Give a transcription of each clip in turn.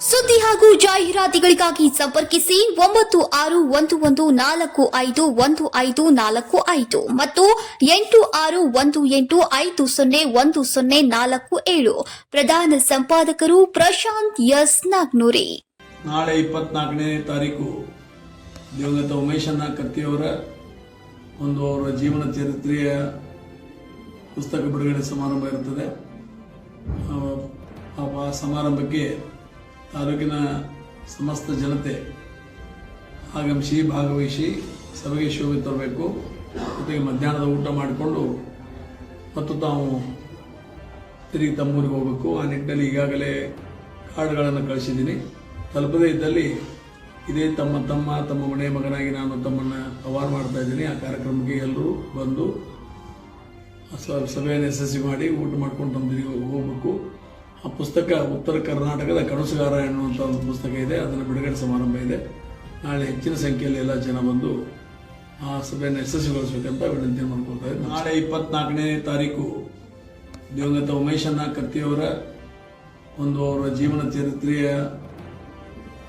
ಸುದ್ದಿ ಹಾಗೂ ಜಾಹೀರಾತುಗಳಿಗಾಗಿ ಸಂಪರ್ಕಿಸಿ ಒಂಬತ್ತು ಆರು ಒಂದು ಒಂದು ನಾಲ್ಕು ಐದು ಒಂದು ಐದು ನಾಲ್ಕು ಐದು ಮತ್ತು ಎಂಟು ಆರು ಒಂದು ಎಂಟು ಐದು ಸೊನ್ನೆ ಒಂದು ಸೊನ್ನೆ ನಾಲ್ಕು ಏಳು. ಪ್ರಧಾನ ಸಂಪಾದಕರು ಪ್ರಶಾಂತ್ ಎಸ್ ನಾಗ್ನೂರಿ. ನಾಳೆ ಇಪ್ಪತ್ನಾಲ್ಕನೇ ತಾರೀಕು ದಿವಂಗತ ಉಮೇಶಣ್ಣ ಕತ್ತಿಯವರ ಒಂದು ಅವರ ಜೀವನ ಚರಿತ್ರೆಯ ಪುಸ್ತಕ ಬಿಡುಗಡೆ ಸಮಾರಂಭ ಇರುತ್ತದೆ. ಆ ಸಮಾರಂಭಕ್ಕೆ ತಾಲೂಕಿನ ಸಮಸ್ತ ಜನತೆ ಆಗಮಿಸಿ ಭಾಗವಹಿಸಿ ಸಭೆಗೆ ಶೋಭೆ ತರಬೇಕು. ಜೊತೆಗೆ ಮಧ್ಯಾಹ್ನದ ಊಟ ಮಾಡಿಕೊಂಡು ಮತ್ತು ತಾವು ತಿರುಗಿ ತಮ್ಮೂರಿಗೆ ಹೋಗಬೇಕು. ಆ ನಿಟ್ಟಿನಲ್ಲಿ ಈಗಾಗಲೇ ಕಾರ್ಡ್ಗಳನ್ನು ಕಳಿಸಿದ್ದೀನಿ. ತಲುಪದೇ ಇದ್ದಲ್ಲಿ ಇದೇ ತಮ್ಮ ತಮ್ಮ ತಮ್ಮ ಮನೆ ಮಗನಾಗಿ ನಾನು ತಮ್ಮನ್ನು ಅವಾರ್ ಮಾಡ್ತಾ ಇದ್ದೀನಿ. ಆ ಕಾರ್ಯಕ್ರಮಕ್ಕೆ ಎಲ್ಲರೂ ಬಂದು ಸಭೆಯನ್ನು ಯಶಸ್ವಿ ಮಾಡಿ ಊಟ ಮಾಡ್ಕೊಂಡು ತಮ್ಮ ಹೋಗಬೇಕು. ಆ ಪುಸ್ತಕ ಉತ್ತರ ಕರ್ನಾಟಕದ ಕನಸುಗಾರ ಎನ್ನುವಂಥ ಒಂದು ಪುಸ್ತಕ ಇದೆ. ಅದರ ಬಿಡುಗಡೆ ಸಮಾರಂಭ ಇದೆ. ನಾಳೆ ಹೆಚ್ಚಿನ ಸಂಖ್ಯೆಯಲ್ಲಿ ಎಲ್ಲ ಜನ ಬಂದು ಆ ಸಭೆಯನ್ನು ಯಶಸ್ವಿಗೊಳಿಸಬೇಕಂತ ವಿನಂತಿ ಮಾಡ್ಕೊಳ್ತಾ ನಾಳೆ ಇಪ್ಪತ್ನಾಲ್ಕನೇ ತಾರೀಕು ದಿವಂಗತ ಉಮೇಶಣ್ಣ ಕತ್ತಿಯವರ ಒಂದು ಅವರ ಜೀವನ ಚರಿತ್ರೆಯ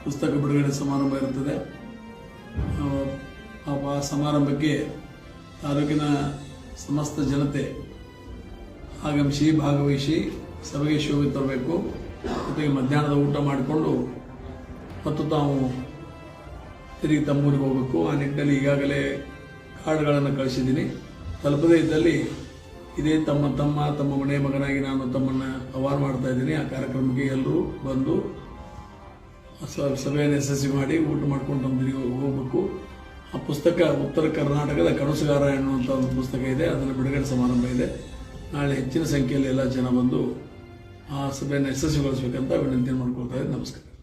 ಪುಸ್ತಕ ಬಿಡುಗಡೆ ಸಮಾರಂಭ ಇರುತ್ತದೆ. ಆ ಸಮಾರಂಭಕ್ಕೆ ತಾಲೂಕಿನ ಸಮಸ್ತ ಜನತೆ ಆಗಮಿಸಿ ಭಾಗವಹಿಸಿ ಸಭೆಗೆ ಶೋಭೆ ತರಬೇಕು. ಜೊತೆಗೆ ಮಧ್ಯಾಹ್ನದ ಊಟ ಮಾಡಿಕೊಂಡು ಮತ್ತು ತಾವು ತಿರುಗಿ ತಮ್ಮೂರಿಗೆ ಹೋಗಬೇಕು. ಆ ನಿಟ್ಟಿನಲ್ಲಿ ಈಗಾಗಲೇ ಕಾರ್ಡ್ಗಳನ್ನು ಕಳಿಸಿದ್ದೀನಿ. ತಲುಪದೇ ಇದ್ದಲ್ಲಿ ಇದೇ ತಮ್ಮ ತಮ್ಮ ತಮ್ಮ ಮನೆ ಮಗನಾಗಿ ನಾನು ತಮ್ಮನ್ನು ಅವಾರ್ ಮಾಡ್ತಾ ಇದ್ದೀನಿ. ಆ ಕಾರ್ಯಕ್ರಮಕ್ಕೆ ಎಲ್ಲರೂ ಬಂದು ಸಭೆಯನ್ನು ಯಶಸ್ವಿ ಮಾಡಿ ಊಟ ಮಾಡ್ಕೊಂಡು ತಿರುಗಿ ಹೋಗಬೇಕು. ಆ ಪುಸ್ತಕ ಉತ್ತರ ಕರ್ನಾಟಕದ ಕನಸುಗಾರ ಎನ್ನುವಂಥ ಒಂದು ಪುಸ್ತಕ ಇದೆ. ಅದನ್ನು ಬಿಡುಗಡೆ ಸಮಾರಂಭ ಇದೆ. ನಾಳೆ ಹೆಚ್ಚಿನ ಸಂಖ್ಯೆಯಲ್ಲಿ ಎಲ್ಲ ಜನ ಬಂದು ಆ ಸಭೆಯನ್ನು ಯಶಸ್ವಿಗೊಳಿಸಬೇಕಂತ ವಿನಂತಿ ಮಾಡ್ಕೊಳ್ತಾ ನಮಸ್ಕಾರ.